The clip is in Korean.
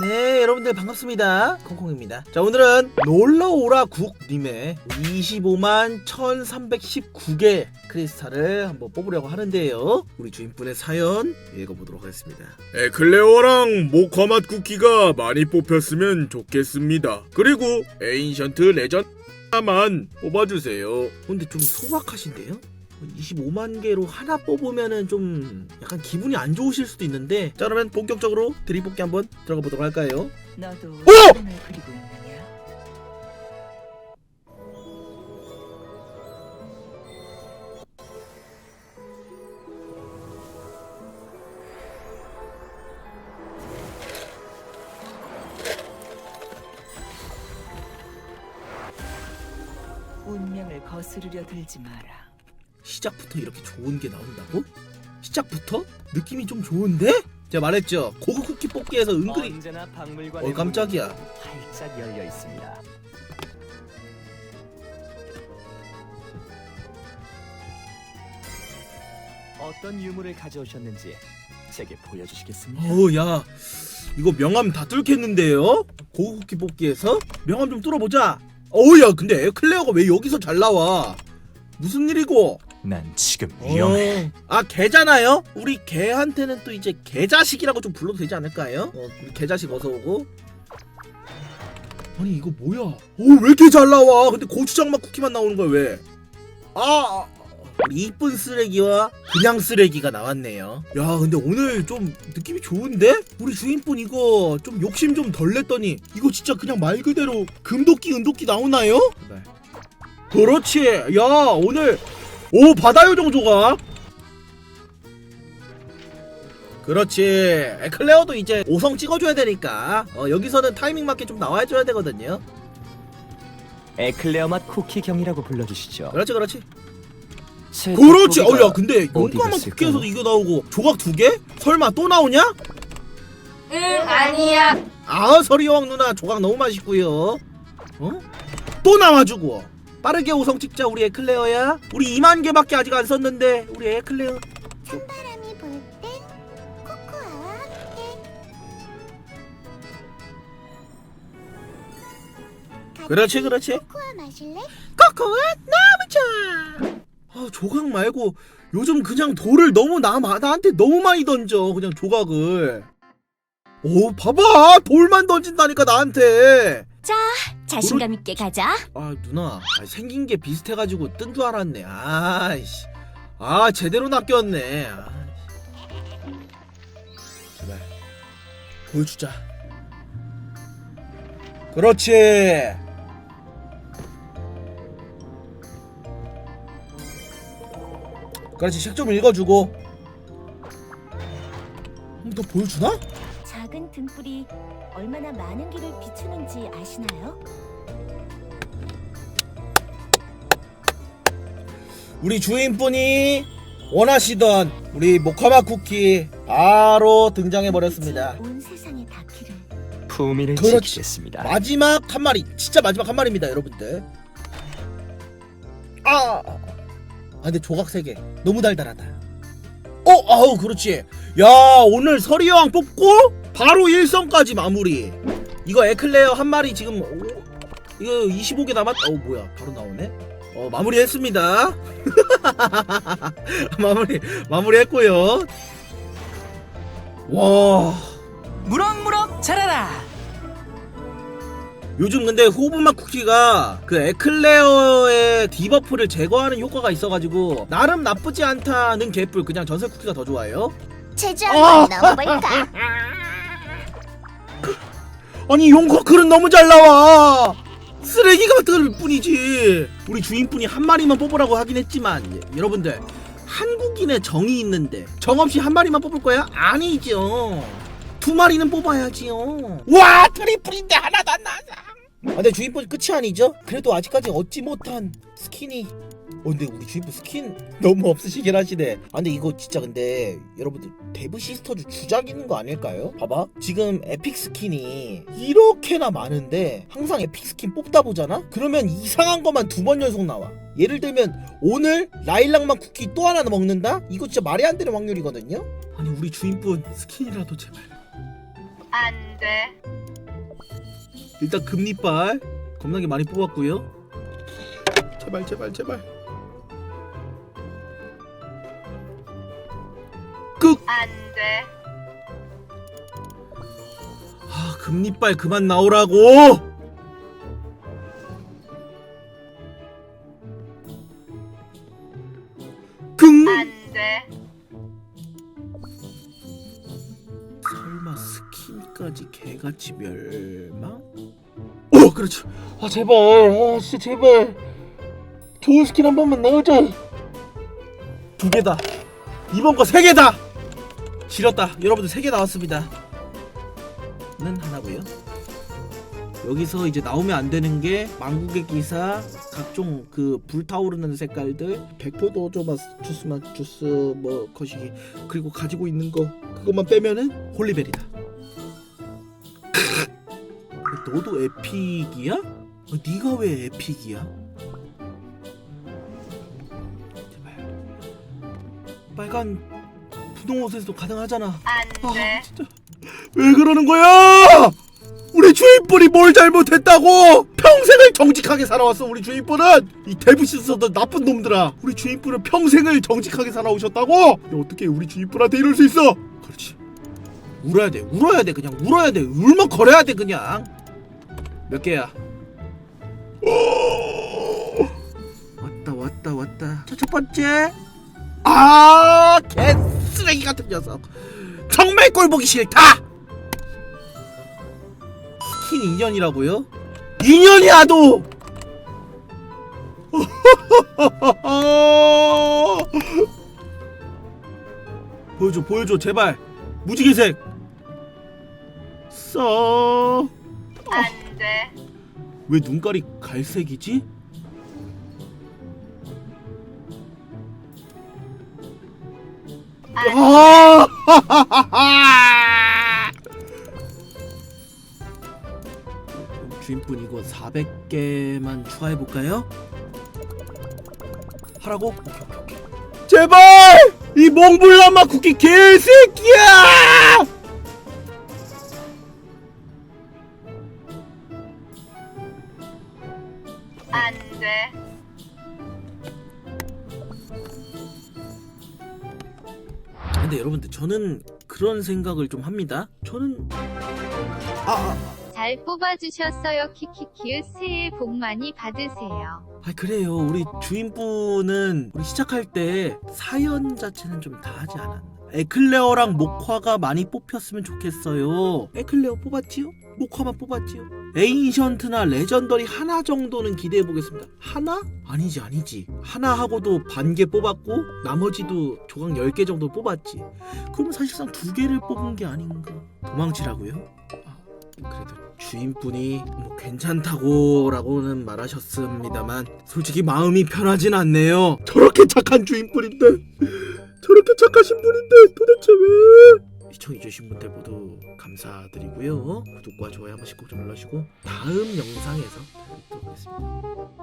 네, 여러분들 반갑습니다. 콩콩입니다. 자, 오늘은 놀러오라 국님의 25만 1319개 크리스탈을 한번 뽑으려고 하는데요. 우리 주인분의 사연 읽어보도록 하겠습니다. 에클레어랑 모카맛 쿠키가 많이 뽑혔으면 좋겠습니다. 그리고 에인션트 레전드 하나만 뽑아주세요. 근데 좀 소박하신데요? 25만 개로 하나 뽑으면은 좀 약간 기분이 안 좋으실 수도 있는데 자 그러면 본격적으로 드립 뽑기 한번 들어가 보도록 할까요? 너도 오! 꿈을 그리고 있느냐? 운명을 거스르려 들지 마라. 시작부터 이렇게 좋은 게 나온다고? 시작부터? 느낌이 좀 좋은데? 제가 말했죠 고급 쿠키 뽑기에서 은근히 언제나 박물관 어 깜짝이야 활짝 열려 있습니다. 어떤 유물을 가져오셨는지 제게 보여주시겠습니까? 어야 이거 명함 다 뚫겠는데요? 고급 쿠키 뽑기에서? 명함 좀 뚫어보자 어야 근데 에클레어가 왜 여기서 잘 나와 무슨 일이고 난 지금 어. 아 개잖아요? 우리 개한테는 또 이제 개자식이라고 좀 불러도 되지 않을까요? 어, 우리 개자식 어서 오고 아니 이거 뭐야 오왜 이렇게 잘 나와 근데 고추장맛 쿠키만 나오는 거야 왜 아, 아 우리 이쁜 쓰레기와 그냥 쓰레기가 나왔네요 야 근데 오늘 좀 느낌이 좋은데? 우리 주인분 이거 좀 욕심 좀 덜 냈더니 이거 진짜 그냥 말 그대로 금도끼 은도끼 나오나요? 네. 그렇지 야 오늘 오 바다요 정 조각 그렇지 에클레어도 이제 5성 찍어줘야 되니까 어, 여기서는 타이밍 맞게 좀 나와줘야 되거든요 에클레어 맛 쿠키 경이라고 불러주시죠. 그렇지 그렇지 제 그렇지 돋보기가 어야 근데 용감한 갔을까요? 국기에서도 이거 나오고 조각 두 개? 설마 또 나오냐? 응 아니야 아 서리 여왕 누나 조각 너무 맛있고요 어? 또 나와주고 빠르게 5성 찍자 우리 에클레어야. 우리 2만 개밖에 아직 안 썼는데 우리 에클레어. 찬바람이 불땐 코코아와 함께 그렇지 그렇지. 코코아 마실래? 코코아 나무차 아. 조각 말고 요즘 그냥 돌을 너무 나, 나한테 너무 많이 던져 그냥 조각을. 오 봐봐! 돌만 던진다니까 나한테. 자 신감 있게 가자. 아 누나. 아, 생긴 게 비슷해가지고 뜬 줄 알았네. 아이씨. 아 제대로 낚였네. 아이씨. 제발. 보여주자. 그렇지. 그렇지. 책 좀 읽어주고. 한번더 보여주나? 등불이 얼마나 많은 길을 비추는지 아시나요? 우리 주인분이 원하시던 우리 모카마 쿠키 바로 등장해 버렸습니다. 빛이 온 세상에 닿기를 품위를 그렇지. 지키겠습니다. 마지막 한 마리, 진짜 마지막 한 마리입니다, 여러분들. 아, 아 근데 조각 세 개, 너무 달달하다. 어, 아우 그렇지. 야 오늘 서리여왕 뽑고 바로 일성까지 마무리. 이거 에클레어 한 마리 지금 오, 이거 25개 남았. 어 뭐야, 바로 나오네. 어 마무리했습니다. 마무리 마무리했고요. 와. 무럭무럭 자라라. 요즘 근데 호브맛 쿠키가 그 에클레어의 디버프를 제거하는 효과가 있어가지고 나름 나쁘지 않다는 개뿔 그냥 전설 쿠키가 더 좋아요. 제주 아! 한번 넣어볼까? 아니 용커클은 너무 잘 나와. 쓰레기 같을 뿐이지. 우리 주인분이 한 마리만 뽑으라고 하긴 했지만 예, 여러분들 한국인의 정이 있는데 정 없이 한 마리만 뽑을 거야? 아니죠. 두 마리는 뽑아야지요. 와 트리플인데 하나도 안 나왔어. 아, 근데 주인분 끝이 아니죠? 그래도 아직까지 얻지 못한 스킨이 어 근데 우리 주인분 스킨 너무 없으시긴 하시네 아 근데 이거 진짜 근데 여러분들 데브 시스터즈 주작 있는 거 아닐까요? 봐봐 지금 에픽 스킨이 이렇게나 많은데 항상 에픽 스킨 뽑다 보잖아? 그러면 이상한 것만 두 번 연속 나와 예를 들면 오늘 라일락만 쿠키 또 하나 먹는다? 이거 진짜 말이 안 되는 확률이거든요? 아니 우리 주인분 스킨이라도 제발 안 돼. 일단 금리빨 겁나게 많이 뽑았고요. 제발 제발 제발. 안 돼. 아 금리빨 그만 나오라고. 끙. 안 돼. 설마 스킨까지 개같이 멸망? 오 그렇지 아 제발 아 진짜 제발 좋은 스킨 한 번만 나오자 두 개다 이번 거 세 개다 지렸다 여러분들 세개 나왔습니다 는 하나고요 여기서 이제 나오면 안 되는 게 망국의 기사 각종 그 불타오르는 색깔들 백포도 조마 주스마 주스 뭐 거시기 그리고 가지고 있는 거 그것만 빼면은 홀리베리다. 너도 에픽이야? 어, 네가 왜 에픽이야? 제발. 빨간 분홍 옷에서도 가능하잖아. 안아 돼. 진짜 왜 그러는 거야? 우리 주인분이 뭘 잘못했다고? 평생을 정직하게 살아왔어 우리 주인분은 이 데브시스도 나쁜 놈들아 우리 주인분은 평생을 정직하게 살아오셨다고? 야, 어떻게 우리 주인분한테 이럴 수 있어? 그렇지 울어야 돼 울어야 돼 그냥 울어야 돼 울먹거려야 돼 그냥 몇 개야? 왔다 왔다 왔다 자, 첫 번째 아 개 쓰레기 같은 녀석 정말 꼴 보기 싫다 스킨 2년이라고요? 2년이야 도 보여줘 보여줘 제발 무지개색 써왜 안 돼. 눈깔이 갈색이지? 주인분 이거 400개만 추가해 볼까요? 하라고? 오케이 오케이 오케이. 제발 이 몽블라마 쿠키 개새끼야! 안 돼. 근데 여러분들 저는 그런 생각을 좀 합니다. 저는 아, 아, 잘 뽑아주셨어요. 키키키으 새해 복 많이 받으세요. 아 그래요. 우리 주인분은 우리 시작할 때 사연 자체는 좀 다 하지 않았나. 에클레어랑 모화가 많이 뽑혔으면 좋겠어요. 에클레어 뽑았지요? 모화만 뽑았지요? 에인션트나 레전더리 하나 정도는 기대해 보겠습니다. 하나? 아니지 아니지. 하나 하고도 반 개 뽑았고 나머지도 조각 10개 정도 뽑았지. 그럼 사실상 두 개를 뽑은 게 아닌가. 도망치라고요? 아, 그래도 주인분이 뭐 괜찮다고라고는 말하셨습니다만 솔직히 마음이 편하진 않네요. 저렇게 착한 주인분인데 저렇게 착하신 분인데 도대체 왜? 시청해주신 분들 모두 감사드리고요. 구독과 좋아요 한 번씩 꼭 좀 눌러주시고 다음 영상에서 뵙도록 하겠습니다.